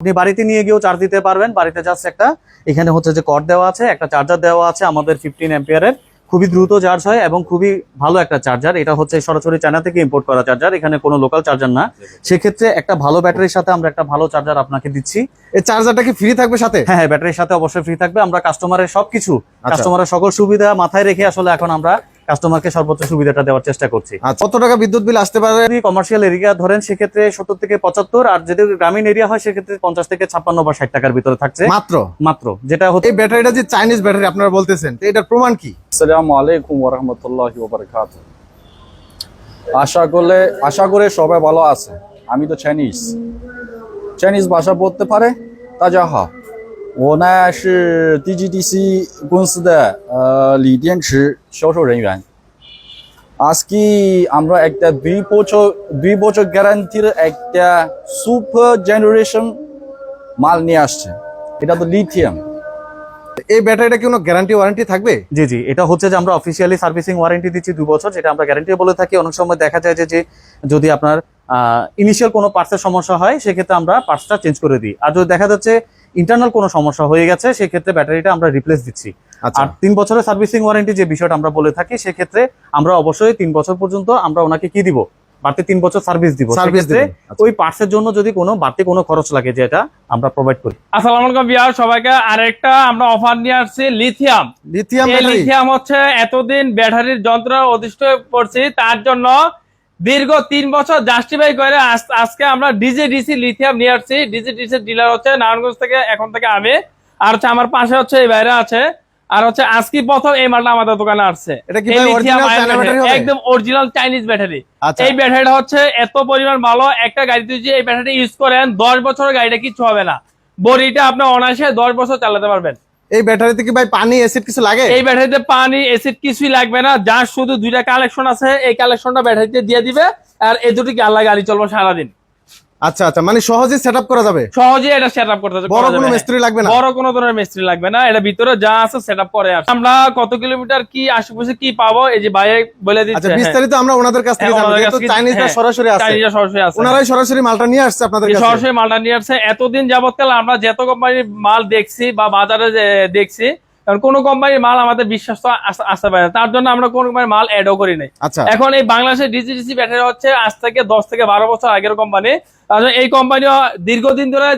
আপনি বাড়িতে নিয়ে গিয়েও চার্জ দিতে পারবেন। বাড়িতে জাস্ট একটা এখানে হচ্ছে যে কর্ড দেওয়া আছে একটা চার্জার দেওয়া আছে আমাদের ফিফটিন এম্পিয়ারের খুবই দ্রুত চার্জ হয় এবং খুবই ভালো একটা চার্জার এটা হচ্ছে সরাসরি চায়না থেকে ইম্পোর্ট করা চার্জার এখানে কোনো লোকাল চার্জার না। সেক্ষেত্রে একটা ভালো ব্যাটারির সাথে আমরা একটা ভালো চার্জার আপনাকে দিচ্ছি। এই চার্জারটা কি ফ্রি থাকবে সাথে? হ্যাঁ ব্যাটারির সাথে অবশ্যই ফ্রি থাকবে। আমরা কাস্টমারের সবকিছু আচ্ছা। কাস্টমারের সকল সুবিধা মাথায় রেখে আসলে এখন আমরা কাস্টমারকে সর্বোচ্চ সুবিধাটা দেওয়ার চেষ্টা করছি। আচ্ছা। কত টাকা বিদ্যুৎ বিল আসতে পারে? কমার্শিয়াল এরিয়া ধরেন সেক্ষেত্রে সত্তর থেকে পঁচাত্তর আর যদি গ্রামীণ এরিয়া হয় সেক্ষেত্রে পঞ্চাশ থেকে ছাপ্পান্ন বা ষাট টাকার ভিতরে থাকছে। মাত্র? মাত্র। যেটা হচ্ছে ব্যাটারিটা যে চাইনিজ ব্যাটারি আপনারা বলতেছেন এটার প্রমাণ কি? আসসালামু আলাইকুম আশা করলে আশা করে সবাই ভালো আছে আমি তো চাইনিজ চাইনিজ ভাষা বলতে পারে তাজা হা 我呢是 DGDC 公司的呃锂电池销售人员আজকে আমরা একটা দুই বছর দুই বছর গ্যারান্টির একটা সুপার জেনারেশন মাল নিয়ে আসছে এটা তো লিথিয়াম এই ব্যাটারিটা কি কোনো গ্যারান্টি ওয়ারেন্টি থাকবে জি জি এটা হচ্ছে যে আমরা অফিসিয়ালি সার্ভিসিং ওয়ারেন্টি দিচ্ছি দু বছর যেটা আমরা গ্যারান্টি বলে থাকি অনেক সময় দেখা যায় যে যে যদি আপনার ইনিশিয়াল কোনো পার্টসের সমস্যা হয় সেক্ষেত্রে আমরা পার্টসটা চেঞ্জ করে দিই আর যদি দেখা যাচ্ছে ইন্টারনাল কোনো সমস্যা হয়ে গেছে সেক্ষেত্রে ব্যাটারিটা আমরা রিপ্লেস দিচ্ছি। আচ্ছা। আর তিন বছরের সার্ভিসিং ওয়ারেন্টি যে বিষয়টা আমরা বলে থাকি সেক্ষেত্রে আমরা অবশ্যই তিন বছর পর্যন্ত আমরা ওনাকে কি দিব? বাড়তি তিন বছর সার্ভিস দিব। সার্ভিস সেক্ষেত্রে আচ্ছা। ওই পার্টসের জন্য যদি কোনো বাড়তি কোনো খরচ লাগে যেটা আমরা প্রোভাইড করি। আসসালামু আলাইকুম বিয়ার সবাইকে আরেকটা আমরা অফার নিয়ে আসছি লিথিয়াম লিথিয়াম এই লিথিয়াম হচ্ছে এতদিন ব্যাটারির যন্ত্র অধিষ্ঠ করছি তার জন্য দীর্ঘ তিন বছর জাস্টিফাই করে আজকে আমরা ডিজে ডিসি লিথিয়াম নিয়ে আসছি। ডিজে ডিসি ডিলার হচ্ছে নারায়ণগঞ্জ থেকে এখন থেকে আমি। আর হচ্ছে আমার পাশে হচ্ছে এই বাইরে আছে। আর হচ্ছে আজকে প্রথম এই মালটা আমাদের দোকানে আসছে? একদম অরিজিনাল চাইনিজ ব্যাটারি এই ব্যাটারিটা হচ্ছে এত পরিমাণ ভালো একটা গাড়িতে যদি এই ব্যাটারি ইউজ করেন দশ বছরের গাড়িটা কিছু হবে না। বডিটা আপনি অনায়াসে দশ বছর চালাতে পারবেন। এই ব্যাটারিতে কি ভাই পানি এসিড কিছু লাগে? এই ব্যাটারিতে পানি এসিড কিছুই লাগবে না যা শুধু দুইটা কালেকশন আছে, এই কালেকশনটা ব্যাটারিতে দিয়ে দিবে, আর এই দুটি আল্লাহ গাড়ি চলবে সারাদিন। আচ্ছা আচ্ছা মানে সহজেই সেটআপ করা যাবে? সহজে এটা সেট আপ করতে বড় কোনো হ্যাঁ। মিস্ত্রি লাগবে না? বড় কোনো ধরনের মিস্ত্রি লাগবে না এটা ভিতরে যা আছে সেট আপ করে আসে। আমরা কত কিলোমিটার কি আশেপাশে কি পাবো এই যে ভাইয়ে বলে দিচ্ছে আচ্ছা বিস্তারিত আমরা ওনাদের কাছ থেকে হ্যাঁ, জানব যেহেতু চাইনিজটা হ্যাঁ, সরাসরি আছে চাইনিজরা সরাসরি আছে ওনারাই সরাসরি মালটা নিয়ে আসছে আপনাদের কাছে। সরাসরি মালটা নিয়ে আসছে এতদিন যাবৎকাল আমরা যত কোম্পানির মাল দেখছি বা বাজারে দেখছি কারণ কোন কোম্পানির মাল আমাদের বিশ্বাস তো আসতে পারে না। তার জন্য আমরা কোন কোম্পানির মাল অ্যাডও করি নাই। আচ্ছা। এখন এই বাংলাদেশের ডিজিডিসি ব্যাটারি হচ্ছে আজ থেকে দশ থেকে বারো বছর আগের কোম্পানি এই কোম্পানি দীর্ঘদিন ধরে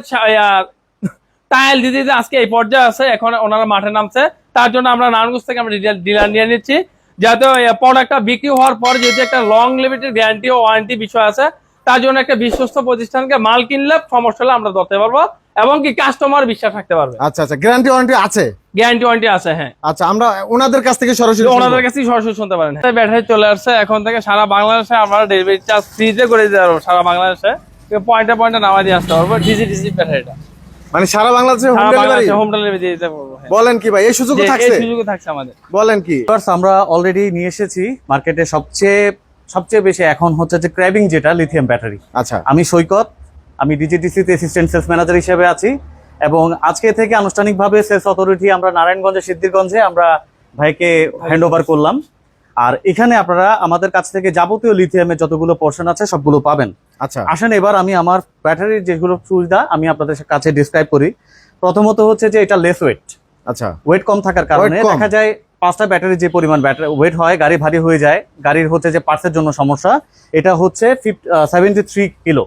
টাইল দিতে দিতে আজকে এই পর্যায়ে আছে। এখন ওনারা মাঠে নামছে। তার জন্য আমরা নারায়ণগঞ্জ থেকে আমরা ডিলার নিয়ে নিচ্ছি। যাতে প্রোডাক্টটা বিক্রি হওয়ার পর যেহেতু একটা লং লিমিটেড গ্যারান্টি ও ওয়ারেন্টি বিষয় আছে তার জন্য একটা বিশ্বস্ত প্রতিষ্ঠানকে মাল কিনলে সমস্যা হলে আমরা ধরতে পারব। এবং কি কাস্টমার বিশ্বাস রাখতে পারবে। আচ্ছা আচ্ছা গ্যারান্টি ওয়ারেন্টি আছে? গ্যারান্টি ওয়ারেন্টি আছে হ্যাঁ। আচ্ছা আমরা ওনাদের কাছ থেকে সরাসরি। ওনাদের কাছেই সরাসরি শুনতে পারেন। ব্যাটারি চলে আসছে এখন থেকে সারা বাংলাদেশে আমরা ডেলিভারি চার্জ ফ্রিতে করে দিতে পারব সারা বাংলাদেশে। পয়েন্টে পয়েন্টে নামা দিয়ে আসতে পারব ডিজি ডিজি ব্যাটারিটা মানে সারা বাংলাদেশে হোম ডেলিভারি হোম ডেলিভারি দিয়ে দিতে পারব হ্যাঁ। বলেন কি ভাই এই সুযোগ যে- এই থাকছে? সুযোগও থাকছে আমাদের। বলেন কি? Viewers, আমরা অলরেডি নিয়ে এসেছি মার্কেটে সবচেয়ে সবচেয়ে বেশি এখন হচ্ছে যে ক্র্যাবিং যেটা লিথিয়াম ব্যাটারি আচ্ছা। আমি সৈকত আমি ডিজিডিসিতে অ্যাসিস্ট্যান্ট সেলস ম্যানেজার হিসেবে আছি এবং আজকে থেকে আনুষ্ঠানিকভাবে সেলস অথরিটি আমরা নারায়ণগঞ্জে সিদ্ধিরগঞ্জে আমরা ভাইকে হ্যান্ড ওভার করলাম। আর এখানে আপনারা আমাদের কাছ থেকে যাবতীয় লিথিয়ামের যতগুলো পোর্শন আছে সবগুলো পাবেন। আচ্ছা। আসেন এবার আমি আমার ব্যাটারির যেগুলো সুবিধা আমি আপনাদের কাছে ডিসক্রাইব করি। প্রথমত হচ্ছে যে এটা লেস ওয়েট আচ্ছা। ওয়েট কম থাকার কারণে দেখা যায় পাঁচটা ব্যাটারি যে পরিমাণ ব্যাটারি ওয়েট হয় গাড়ি ভারী হয়ে যায়। গাড়ির হচ্ছে যে পার্সের জন্য সমস্যা। এটা হচ্ছে seventy three kilo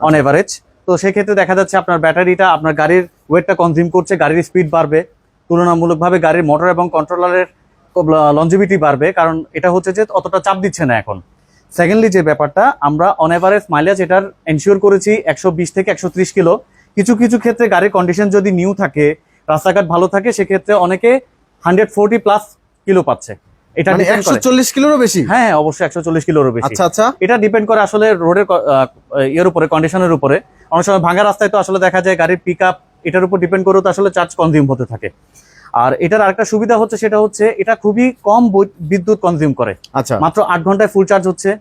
on average তো সেক্ষেত্রে দেখা যাচ্ছে আপনার ব্যাটারিটা, আপনার গাড়ির ওয়েটটা কনজিউম করছে, গাড়ির স্পিড বাড়বে, তুলনামূলকভাবে গাড়ির মোটর এবং কন্ট্রোলারের লঞ্জিভিটি বাড়বে, কারণ এটা হচ্ছে যে অতটা চাপ দিচ্ছে না এখন। সেকেন্ডলি যে ব্যাপারটা, আমরা অন এভারেজ মাইলেজ এটার এনশিওর করেছি একশো বিশ থেকে একশো ত্রিশ কিলো। কিছু কিছু ক্ষেত্রে গাড়ির কন্ডিশন যদি নিউ থাকে, রাস্তাঘাট ভালো থাকে, সেক্ষেত্রে অনেকে হান্ড্রেড প্লাস কিলো পাচ্ছে। এটা মানে depend একশো করে- চল্লিশ কিলোরও বেশি? হ্যাঁ অবশ্যই একশো চল্লিশ কিলোরও বেশি। আচ্ছা আচ্ছা। এটা ডিপেন্ড করে আসলে রোডের ইয়ের উপরে কন্ডিশনের উপরে। অনেক সময় ভাঙা রাস্তায় তো আসলে দেখা যায় গাড়ির পিক আপ এটার উপর ডিপেন্ড করেও তো আসলে চার্জ কনজিউম হতে থাকে। আর এটার আরেকটা সুবিধা হচ্ছে সেটা হচ্ছে এটা খুবই কম বিদ্যুৎ কনজিউম করে। আচ্ছা। মাত্র আট ঘন্টায় ফুল চার্জ হচ্ছে।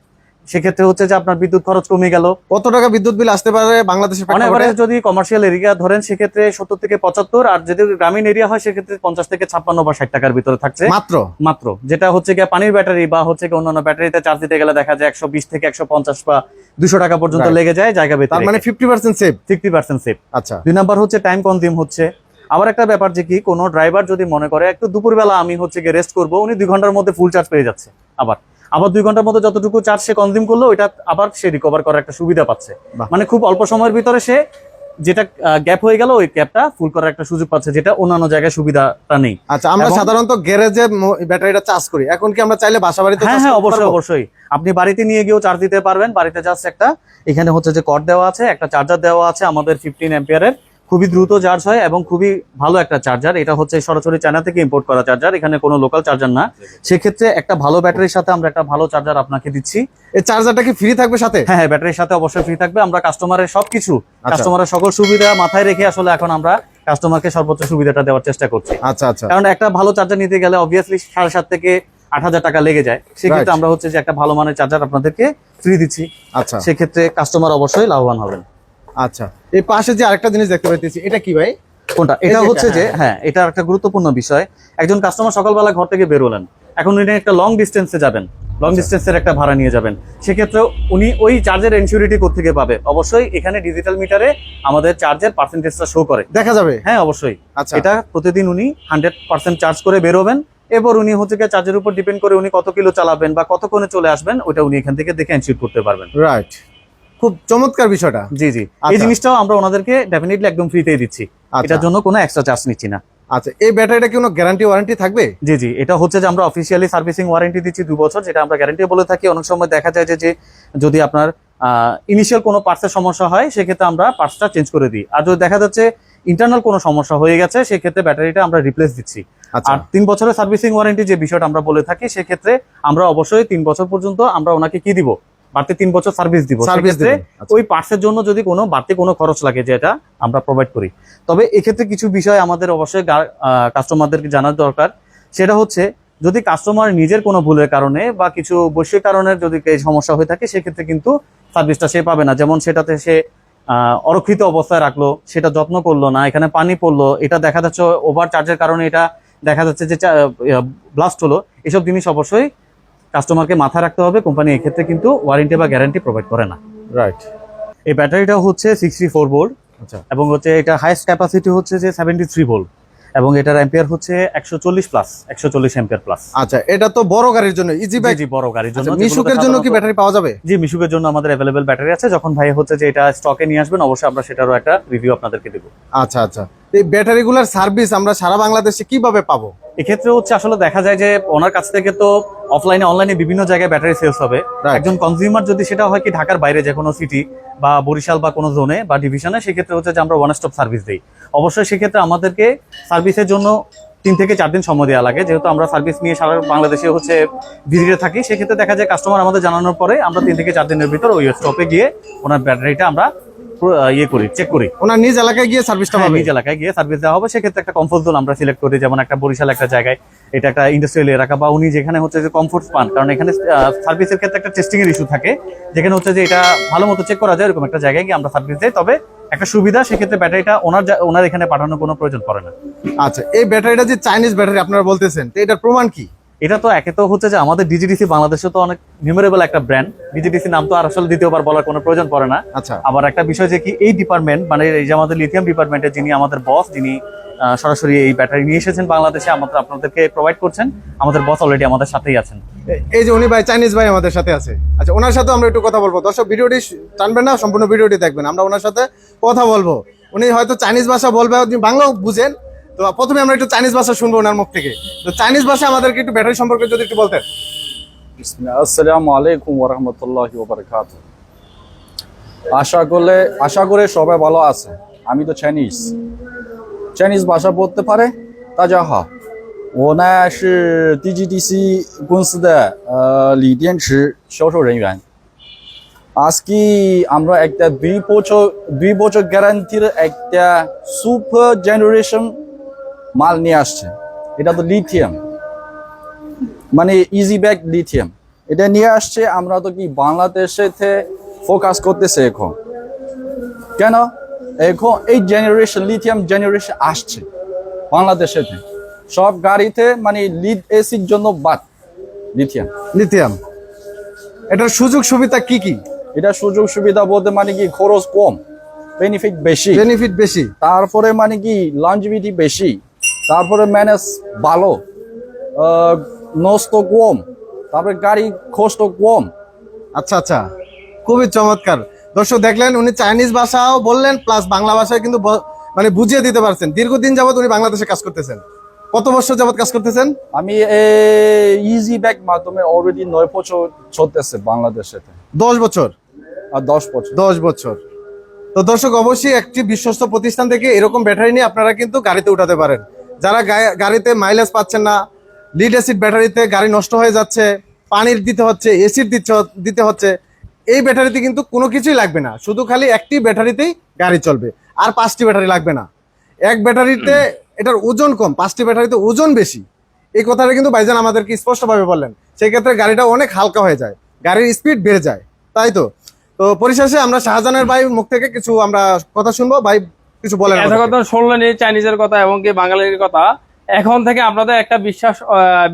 সেক্ষেত্রে হচ্ছে যে আপনার বিদ্যুৎ খরচ কমে গেল। কত টাকা বিদ্যুৎ বিল আসতে পারে বাংলাদেশের অনেক প্রেক্ষাপটে? যদি কমার্শিয়াল এরিয়া ধরেন সেক্ষেত্রে সত্তর থেকে পঁচাত্তর আর যদি গ্রামীণ এরিয়া হয় সেক্ষেত্রে পঞ্চাশ থেকে ছাপ্পান্ন বা ষাট টাকার ভিতরে থাকছে। মাত্র? মাত্র। যেটা হচ্ছে গিয়ে পানির ব্যাটারি বা হচ্ছে গিয়ে অন্যান্য ব্যাটারিতে চার্জ দিতে গেলে দেখা যায় একশো বিশ থেকে একশো পঞ্চাশ বা দুশো টাকা পর্যন্ত লেগে যায় জায়গা ভিতরে মানে fifty percent save fifty percent save আচ্ছা। দুই নাম্বার হচ্ছে টাইম কনজিউম হচ্ছে। আবার একটা ব্যাপার যে কি কোনো ড্রাইভার যদি মনে করে একটু দুপুরবেলা আমি হচ্ছে গিয়ে রেস্ট করব উনি দুই ঘণ্টার মধ্যে ফুল চার্জ পেয়ে যাচ্ছে আবার। আবার দুই ঘণ্টার মধ্যে যতটুকু চার্জ সে কনজিউম করল ওইটা আবার সে রিকভার করার একটা সুবিধা পাচ্ছে। মানে খুব অল্প সময়ের ভিতরে সে যেটা গ্যাপ হয়ে গেল ওই গ্যাপটা ফুল করার একটা সুযোগ পাচ্ছে যেটা অন্যান্য জায়গায় সুবিধাটা নেই। আচ্ছা আমরা সাধারণত গ্যারেজে ব্যাটারিটা চার্জ করি। এখন কি আমরা চাইলে বাসা বাড়িতে হ্যাঁ হ্যাঁ অবশ্যই অবশ্যই। আপনি বাড়িতে নিয়ে গিয়েও চার্জ দিতে পারবেন। বাড়িতে জাস্ট একটা এখানে হচ্ছে যে কর্ড দেওয়া আছে একটা চার্জার দেওয়া আছে আমাদের ফিফটিন এম্পিয়ারের খুবই দ্রুত চার্জ হয় এবং খুবই ভালো একটা চার্জার এটা হচ্ছে সরাসরি চায়না থেকে ইম্পোর্ট করা চার্জার এখানে কোনো লোকাল চার্জার না। সেক্ষেত্রে একটা ভালো ব্যাটারির সাথে আমরা একটা ভালো চার্জার আপনাকে দিচ্ছি। এই চার্জারটা কি ফ্রি থাকবে সাথে? হ্যাঁ হ্যাঁ ব্যাটারির সাথে অবশ্যই ফ্রি থাকবে। আমরা কাস্টমারের সবকিছু আচ্ছা। কাস্টমারের সকল সুবিধা মাথায় রেখে আসলে এখন আমরা কাস্টমারকে সর্বোচ্চ সুবিধাটা দেওয়ার চেষ্টা করছি। আচ্ছা আচ্ছা। কারণ একটা ভালো চার্জার নিতে গেলে অবভিয়াসলি সাড়ে সাত থেকে আট হাজার টাকা লেগে যায়। সেক্ষেত্রে আমরা হচ্ছে যে একটা ভালো মানের চার্জার আপনাদেরকে ফ্রি দিচ্ছি। আচ্ছা। সেক্ষেত্রে কাস্টমার অবশ্যই লাভবান হবেন। আচ্ছা এই পাশে যে আরেকটা জিনিস দেখতে পাইতেছি এটা কি ভাই? কোনটা? এটা হচ্ছে যে হ্যাঁ। হ্যাঁ এটা একটা গুরুত্বপূর্ণ বিষয়। একজন কাস্টমার সকালবেলা ঘর থেকে বেরোলেন এখন উনি একটা লং ডিস্টেন্সে যাবেন। লং আচ্ছা। ডিস্টেন্সের একটা ভাড়া নিয়ে যাবেন। সেক্ষেত্রে উনি ওই চার্জের ইনসিউরিটি থেকে পাবে? অবশ্যই এখানে ডিজিটাল মিটারে আমাদের চার্জের পার্সেন্টেজটা শো করে। দেখা যাবে। হ্যাঁ অবশ্যই। আচ্ছা। এটা প্রতিদিন উনি হান্ড্রেড পার্সেন্ট চার্জ করে বেরোবেন এরপর উনি হচ্ছে গিয়ে চার্জের উপর ডিপেন্ড করে উনি কত কিলো চালাবেন বা কতক্ষণে চলে আসবেন ওটা উনি এখান থেকে দেখে এনশিওর করতে পারবেন। রাইট খুব চমৎকার বিষয়টা। জি জি। এই আচ্ছা। জিনিসটাও আমরা ওনাদেরকে ডেফিনেটলি একদম ফ্রিতেই দিচ্ছি। আচ্ছা। এটার জন্য কোনো এক্সট্রা চার্জ নিচ্ছি না। আচ্ছা এই ব্যাটারিটা কি কোনো গ্যারান্টি ওয়ারেন্টি থাকবে? জি জি। এটা হচ্ছে যে আমরা অফিসিয়ালি সার্ভিসিং ওয়ারেন্টি দিচ্ছি দু বছর যেটা আমরা গ্যারান্টি বলে থাকি। অনেক সময় দেখা যায় যে যে যদি আপনার ইনিশিয়াল কোনো পার্টসের সমস্যা হয় সেক্ষেত্রে আমরা পার্টসটা চেঞ্জ করে দিই। আর যদি দেখা যাচ্ছে ইন্টারনাল কোনো সমস্যা হয়ে গেছে সেক্ষেত্রে ব্যাটারিটা আমরা রিপ্লেস দিচ্ছি। আচ্ছা। আর তিন বছরের সার্ভিসিং ওয়ারেন্টি যে বিষয়টা আমরা বলে থাকি সেক্ষেত্রে আমরা অবশ্যই তিন বছর পর্যন্ত আমরা ওনাকে কি দিব? বাড়তি তিন বছর সার্ভিস দিব সার্ভিস আচ্ছা। ওই পার্টসের জন্য যদি কোনো বাড়তি কোনো খরচ লাগে যেটা আমরা প্রোভাইড করি। তবে এক্ষেত্রে কিছু বিষয় আমাদের অবশ্যই কাস্টমারদেরকে জানার দরকার। সেটা হচ্ছে যদি কাস্টমার নিজের কোনো ভুলের কারণে বা কিছু বৈশ্বিক কারণে যদি এই সমস্যা হয়ে থাকে সেক্ষেত্রে কিন্তু সার্ভিসটা সে পাবে না। যেমন সেটাতে সে আহ, অরক্ষিত অবস্থায় রাখল সেটা যত্ন করল না এখানে পানি পড়ল এটা দেখা যাচ্ছে ওভার চার্জের কারণে এটা দেখা যাচ্ছে যে ব্লাস্ট হলো এসব জিনিস অবশ্যই কাস্টমারকে মাথায় রাখতে হবে কোম্পানি এক্ষেত্রে কিন্তু ওয়ারেন্টি বা গ্যারান্টি প্রোভাইড করে না। রাইট এই ব্যাটারিটা হচ্ছে সিক্সটি ফোর ভোল্ট আচ্ছা। এবং হচ্ছে এটা হাইস্ট ক্যাপাসিটি হচ্ছে যে সেভেন্টি থ্রি ভোল্ট এবং এটার অ্যাম্পিয়ার হচ্ছে একশো চল্লিশ প্লাস একশো চল্লিশ অ্যাম্পিয়ার প্লাস আচ্ছা এটা তো বড় গাড়ির জন্য ইজি বাইক জি বড় গাড়ির জন্য। আচ্ছা, মিশুকের জন্য কি ব্যাটারি পাওয়া যাবে? জি মিশুকের জন্য আমাদের অ্যাভেলেবেল ব্যাটারি আছে। যখন ভাই হচ্ছে যে এটা স্টকে নিয়ে আসবেন অবশ্যই আমরা সেটারও একটা রিভিউ আপনাদেরকে দেবো। আচ্ছা আচ্ছা। এই ব্যাটারিগুলোর সার্ভিস আমরা সারা বাংলাদেশে কীভাবে পাবো? এক্ষেত্রে হচ্ছে আসলে দেখা যায় যে ওনার কাছ থেকে তো অফলাইনে অনলাইনে বিভিন্ন জায়গায় ব্যাটারি সেলস হবে। একজন কনজিউমার যদি সেটা হয় কি ঢাকার বাইরে যে কোনো সিটি বা বরিশাল বা কোনো জোনে বা ডিভিশনে সেক্ষেত্রে হচ্ছে যে আমরা ওয়ান স্টপ সার্ভিস দিই। অবশ্যই সেক্ষেত্রে আমাদেরকে সার্ভিসের জন্য তিন থেকে চার দিন সময় দেওয়া লাগে। যেহেতু আমরা সার্ভিস নিয়ে সারা বাংলাদেশে হচ্ছে ভিজিটে থাকি সেক্ষেত্রে দেখা যায় কাস্টমার আমাদের জানানোর পরে আমরা তিন থেকে চার দিনের ভিতর ওই স্টপে গিয়ে ওনার ব্যাটারিটা আমরা ইয়ে করি চেক করি। ওনার নিজ এলাকায় গিয়ে সার্ভিসটা হ্যাঁ, পাবে নিজ এলাকায় গিয়ে সার্ভিস দেওয়া হবে। সেক্ষেত্রে একটা কমফোর্ট জোন আমরা সিলেক্ট করি যেমন একটা বরিশাল একটা জায়গায়। এটা একটা ইন্ডাস্ট্রিয়াল এলাকা বা উনি যেখানে হচ্ছে যে কমফোর্ট পান। কারণ এখানে সার্ভিসের ক্ষেত্রে একটা টেস্টিং এর ইস্যু থাকে। যেখানে হচ্ছে যে এটা ভালো মতো চেক করা যায় এরকম একটা জায়গায় গিয়ে আমরা সার্ভিস দিই। তবে একটা সুবিধা, সেক্ষেত্রে ব্যাটারিটা ওনার ওনার এখানে পাঠানোর কোনো প্রয়োজন পড়ে না। আচ্ছা এই ব্যাটারিটা যে চাইনিজ ব্যাটারি আপনারা বলতেছেন, তো এটার প্রমাণ কি? এটা তো একে তো হচ্ছে যে আমাদের ডিজিডিসি বাংলাদেশে তো অনেক মেমোরেবল একটা ব্র্যান্ড ডিজিডিসি নাম তো আর আসলে দ্বিতীয়বার বলার কোনো প্রয়োজন পড়ে না। আচ্ছা। আবার একটা বিষয় যে কি এই ডিপার্টমেন্ট মানে এই যে আমাদের লিথিয়াম ডিপার্টমেন্টে যিনি আমাদের বস যিনি সরাসরি এই ব্যাটারি নিয়ে এসেছেন বাংলাদেশে আমাদের আপনাদেরকে প্রোভাইড করছেন। আমাদের বস অলরেডি আমাদের সাথেই আছেন। এই যে উনি ভাই চাইনিজ ভাই আমাদের সাথে আছে। আচ্ছা ওনার সাথে আমরা একটু কথা বলব। দর্শক ভিডিওটি টানবেন না সম্পূর্ণ ভিডিওটি দেখবেন। আমরা ওনার সাথে কথা বলব। উনি হয়তো চাইনিজ ভাষা বলবে বাংলাও বুঝেন। তো প্রথমে আমরা একটু চাইনিজ ভাষা শুনবো ওনার মুখ থেকে তো চাইনিজ ভাষা আমাদেরকে একটু ব্যাটারি সম্পর্কে যদি একটু বলতেন বিসমিল্লাহ। আসসালামু আলাইকুম ওরহমতুল্লাহি ওবরাকাত আশা করলে আশা করে সবাই ভালো আছে আমি তো চাইনিজ চাইনিজ ভাষা বলতে পারে তাজা হা我呢是 DGDC 公司的呃锂电池销售人员。আজকে আমরা একটা দুই বছর দুই বছর গ্যারান্টির একটা সুপার জেনারেশন মাল নিয়ে আসছে। এটা তো লিথিয়াম মানে ইজি ব্যাগ লিথিয়াম এটা নিয়ে আসছে আমরা তো কি বাংলাদেশেতে ফোকাস করতেছে এখন। কেন? এখন এই জেনারেশন লিথিয়াম জেনারেশন আসছে বাংলাদেশেতে সব গাড়িতে মানে লিড এসির জন্য বাদ লিথিয়াম লিথিয়াম এটার সুযোগ সুবিধা কি কি? এটা সুযোগ সুবিধা বলতে মানে কি খরচ কম বেনিফিট বেশি। বেনিফিট বেশি। তারপরে মানে কি লঞ্জিভিটি বেশি। তারপরে ম্যানেজ ভালো নষ্ট কম তারপরে গাড়ি কষ্ট কম। আচ্ছা আচ্ছা খুবই চমৎকার। দর্শক দেখলেন উনি চাইনিজ ভাষাও বললেন প্লাস বাংলা ভাষায় কিন্তু মানে বুঝিয়ে দিতে পারছেন। দীর্ঘদিন যাবৎ উনি বাংলাদেশে কাজ করতেছেন। কত বছর যাবৎ কাজ করতেছেন? আমি ইজি ব্যাগ মাধ্যমে অলরেডি নয় বছর চলতেছে বাংলাদেশে দশ বছর? আর দশ বছর। দশ বছর। তো দর্শক অবশ্যই একটি বিশ্বস্ত প্রতিষ্ঠান থেকে এরকম ব্যাটারি নিয়ে আপনারা কিন্তু গাড়িতে উঠাতে পারেন। যারা গাড়িতে মাইলেজ পাচ্ছেন না লিড অ্যাসিড ব্যাটারিতে গাড়ি নষ্ট হয়ে যাচ্ছে, পানির দিতে হচ্ছে এসিড দিতে দিতে হচ্ছে, এই ব্যাটারিতে কিন্তু কোনো কিছুই লাগবে না। শুধু খালি একটি ব্যাটারিতেই গাড়ি চলবে, আর পাঁচটি ব্যাটারি লাগবে না। এক ব্যাটারিতে এটার ওজন কম, পাঁচটি ব্যাটারিতে ওজন বেশি। এই কথাটা কিন্তু বাইজান আমাদেরকে স্পষ্টভাবে বললেন। সেই ক্ষেত্রে গাড়িটা অনেক হালকা হয়ে যায়, গাড়ির স্পিড বেড়ে যায়, তাই তো? তো পরিশেষে আমরা শাহজাহানের ভাই মুখ থেকে কিছু আমরা কথা শুনব। ভাই কিছু বলেন এত। কথা শুনলেন চাইনিজের কথা এবং কি বাঙালির কথা। এখন থেকে আপনাদের একটা বিশ্বাস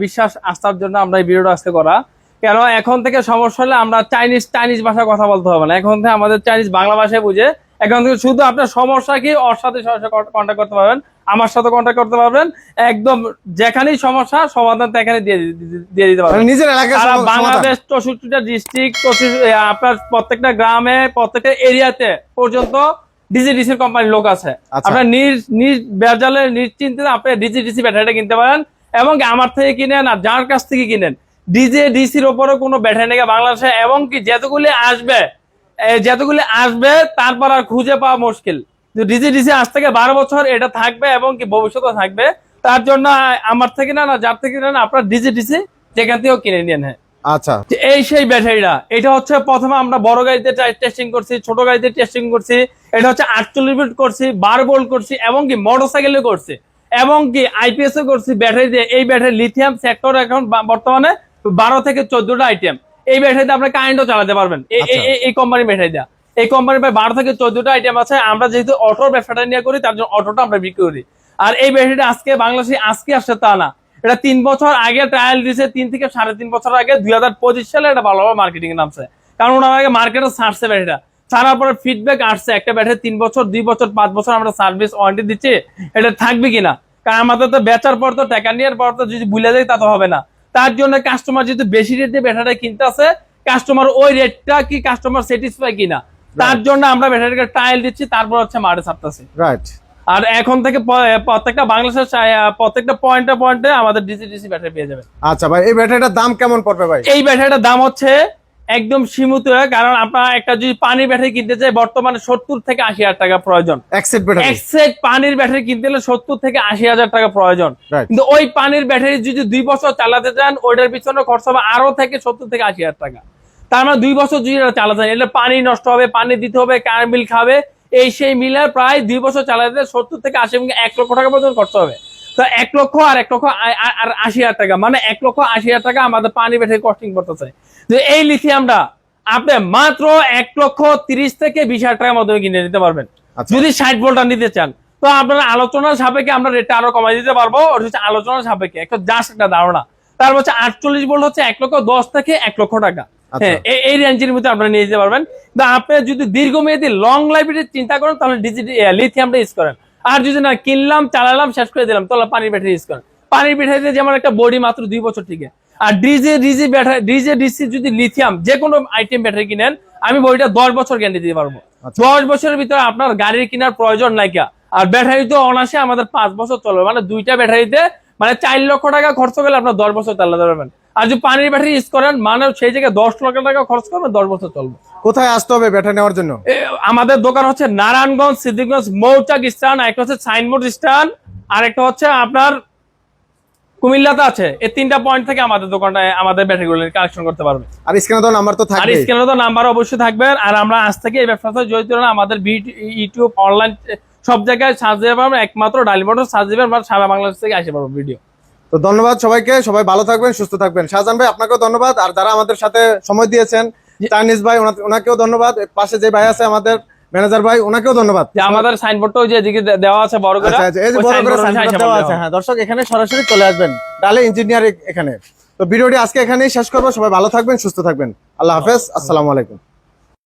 বিশ্বাস আস্থার জন্য আমরা এই ভিডিওটা আজকে করা। কেন? এখন থেকে সমস্যা হলে আমরা চাইনিজ চাইনিজ ভাষায় কথা বলতে হবে না। এখন থেকে আমাদের চাইনিজ বাংলা ভাষায় বুঝে এখন থেকে শুধু আপনার সমস্যা কি? ওর সাথে কন্ট্যাক্ট করতে পারবেন আমার সাথে কন্ট্যাক্ট করতে পারবেন একদম যেখানেই সমস্যা সমাধান সেখানে দিয়ে দিয়ে দিতে পারবেন। মানে নিজের এলাকায় বাংলাদেশ চৌষট্টিটা ডিস্ট্রিক্ট আপনার প্রত্যেকটা গ্রামে প্রত্যেকটা এরিয়াতে পর্যন্ত ডিজিডিসির কোম্পানির লোক আছে। আচ্ছা। আপনার নিজ নিজ বেজালে নিশ্চিন্তে আপনি ডিজিডিসি ব্যাটারিটা কিনতে পারেন এবং আমার থেকে কিনেন আর যার কাছ থেকে কিনেন। ডিজে ডিসির ওপরে কোনো ব্যাটারি নেই বাংলাদেশে এবং কি যতগুলি আসবে যতগুলি আসবে তারপর আর খুঁজে পাওয়া মুশকিল। ডিজি ডিসি আজ থেকে বারো বছর এটা থাকবে এবং কি ভবিষ্যতে থাকবে। তার জন্য আমার থেকে না না যার থেকে না আপনার ডিজি ডিসি যেখান থেকেও কিনে নিন। হ্যাঁ আচ্ছা। এই সেই ব্যাটারিটা এটা হচ্ছে প্রথমে আমরা বড় গাড়িতে টেস্টিং করছি ছোট গাড়িতে টেস্টিং করছি এটা হচ্ছে আটচল্লিশ ভোল্ট করছি বারো ভোল্ট করছি এবং কি মোটরসাইকেলে করছি এবং কি আইপিএস এ করছি ব্যাটারি দিয়ে। এই ব্যাটারি লিথিয়াম সেক্টর এখন বর্তমানে বারো থেকে চোদ্দটা আইটেম এই ব্যাটারিতে আপনি কারেন্টও চালাতে পারবেন। এই- এই- কোম্পানির ব্যাটারি দেওয়া এই কোম্পানির প্রায় বারো থেকে চোদ্দটা আইটেম আছে। আমরা যেহেতু অটোর ব্যবসাটা নিয়ে করি তার জন্য অটোটা আমরা বিক্রি করি। আর এই ব্যাটারিটা আজকে বাংলাদেশে আজকে আসছে তা না। এটা তিন বছর আগে ট্রায়াল দিয়েছে তিন থেকে সাড়ে তিন বছর আগে দুই হাজার পঁচিশ সালে এটা ভালোভাবে মার্কেটিং এ নামছে। কারণ ওনার আগে মার্কেটে ছাড়ছে ব্যাটারিটা ছাড়ার পরে ফিডব্যাক আসছে একটা ব্যাটারি তিন বছর দুই বছর পাঁচ বছর আমরা সার্ভিস ওয়ারেন্টি দিচ্ছি এটা থাকবে কিনা কারণ আমাদের তো বেচার পর তো টাকা নেওয়ার পর তো যদি ভুলে যায় তা তো হবে না। তার জন্য কাস্টমার যেহেতু বেশি রেট দিয়ে ব্যাটারিটা কিনতে আছে কাস্টমার ওই রেটটা কি কাস্টমার স্যাটিসফাই কিনা? তার জন্য আমরা ব্যাটারিকে ট্রায়াল দিচ্ছি তারপর হচ্ছে মারে ছাড়তেছি। রাইট আর এখন থেকে প্রত্যেকটা বাংলাদেশের প্রত্যেকটা পয়েন্টে পয়েন্টে আমাদের ডিসি ডিসি ব্যাটারি পেয়ে যাবে আচ্ছা ভাই এই ব্যাটারিটার দাম কেমন পড়বে ভাই? এই ব্যাটারিটার দাম হচ্ছে একদম সীমিত কারণ আপনার একটা যদি পানির ব্যাটারি কিনতে চাই বর্তমানে সত্তর থেকে আশি হাজার টাকা প্রয়োজন। এক্সেট পানির ব্যাটারি কিনতে হলে সত্তর থেকে আশি হাজার টাকা প্রয়োজন। কিন্তু ওই পানির ব্যাটারি যদি দুই বছর চালাতে চান ওইটার পিছনে খরচ হবে আরও থেকে সত্তর থেকে আশি হাজার টাকা। তার মানে দুই বছর যদি চালাতে চান এটা পানি নষ্ট হবে পানি দিতে হবে কারেন্ট বিল খাবে এই সেই মিলে প্রায় দুই বছর চালাতে সত্তর থেকে আশি এক লক্ষ টাকা পর্যন্ত খরচ হবে। তো এক লক্ষ আর এক লক্ষ আর আশি হাজার টাকা মানে এক লক্ষ আশি হাজার টাকা আমাদের পানি ব্যাটারি কস্টিং করতেছে যে এই লিথিয়ামটা আপনি মাত্র এক লক্ষ তিরিশ থেকে বিশ হাজার টাকার মাধ্যমে কিনে নিতে পারবেন। আচ্ছা। যদি ষাট ভোল্টটা নিতে চান তো আপনার আলোচনার সাপেক্ষে আমরা রেটটা আরও কমাই দিতে পারব। ওটা হচ্ছে আলোচনার সাপেক্ষে একটা জাস্ট একটা ধারণা। তার হচ্ছে আটচল্লিশ ভোল্ট হচ্ছে এক লক্ষ দশ থেকে এক লক্ষ টাকা। হ্যাঁ এই- রেঞ্জের মধ্যে আপনারা নিয়ে যেতে পারবেন। কিন্তু আপনি যদি দীর্ঘমেয়াদী লং লাইফের চিন্তা করেন তাহলে ডিজিটাল লিথিয়ামটা ইউজ করেন। আর যদি না কিনলাম চালালাম শেষ করে দিলাম তাহলে পানির ব্যাটারি ইউজ করেন। পানির ব্যাটারিতে যেমন একটা বডি মাত্র দুই বছর টিকে। আর ডিজে ডিজি ব্যাটারি ডিজে ডিসি যদি লিথিয়াম যে কোনো আইটেম ব্যাটারি কিনেন আমি বইটা দশ বছর গ্যারান্টি দিতে পারব। আচ্ছা। দশ বছরের ভিতরে আপনার গাড়ির কেনার প্রয়োজন নাই। আর ব্যাটারি তো অনাসে আমাদের পাঁচ বছর চলবে। মানে দুইটা ব্যাটারিতে মানে চার লক্ষ টাকা খরচ করলে আপনার দশ বছর চালাতে পারবেন। আর যদি পানির ব্যাটারি ইউজ করেন মানে সেই জায়গায় দশ লক্ষ টাকা খরচ করবেন দশ বছর চলবে। কোথায় আসতে হবে ব্যাটারি নেওয়ার জন্য? আমাদের দোকান হচ্ছে নারায়ণগঞ্জ সিদ্দিকগঞ্জ মৌচাক স্টান একটা হচ্ছে সাইনবোর্ড স্টান আর একটা হচ্ছে আপনার কুমিল্লাতে আছে। এই তিনটা পয়েন্ট থেকে আমাদের দোকানটা আমাদের ব্যাটারিগুলো কালেকশন করতে পারবে আর স্ক্রিনে তো নাম্বার তো আর থাকবে স্ক্রিনে তো নাম্বার অবশ্যই থাকবে আর আমরা আজ থেকে এই ব্যবসার সাথে জড়িত না আমাদের ইউটিউব অনলাইন সব জায়গায় সার্চ দিতে পারবেন একমাত্র ডালিমোটর সার্চ দিবেন সারা বাংলাদেশ থেকে আসতে পারব ভিডিও তো ধন্যবাদ সবাইকে সবাই ভালো থাকবেন সুস্থ থাকবেন। শাহজাহান ভাই আপনাকেও ধন্যবাদ। আর যারা আমাদের সাথে সময় দিয়েছেন চাইনিজ ভাই ওনাকেও ধন্যবাদ। পাশে যে ভাই আছে আমাদের ম্যানেজার ভাই ওনাকেও ধন্যবাদ। আমাদের সাইনবোর্ডটা ওই যে এদিকে দেওয়া আছে বড় করে আচ্ছা আচ্ছা এই যে বড় করে সাইনবোর্ড দেওয়া আছে। হ্যাঁ দর্শক এখানে সরাসরি চলে আসবেন। ডালে ইঞ্জিনিয়ার এখানে। তো ভিডিওটি আজকে এখানেই শেষ করব। সবাই ভালো থাকবেন সুস্থ থাকবেন। আল্লাহ হাফেজ। আসসালামু আলাইকুম।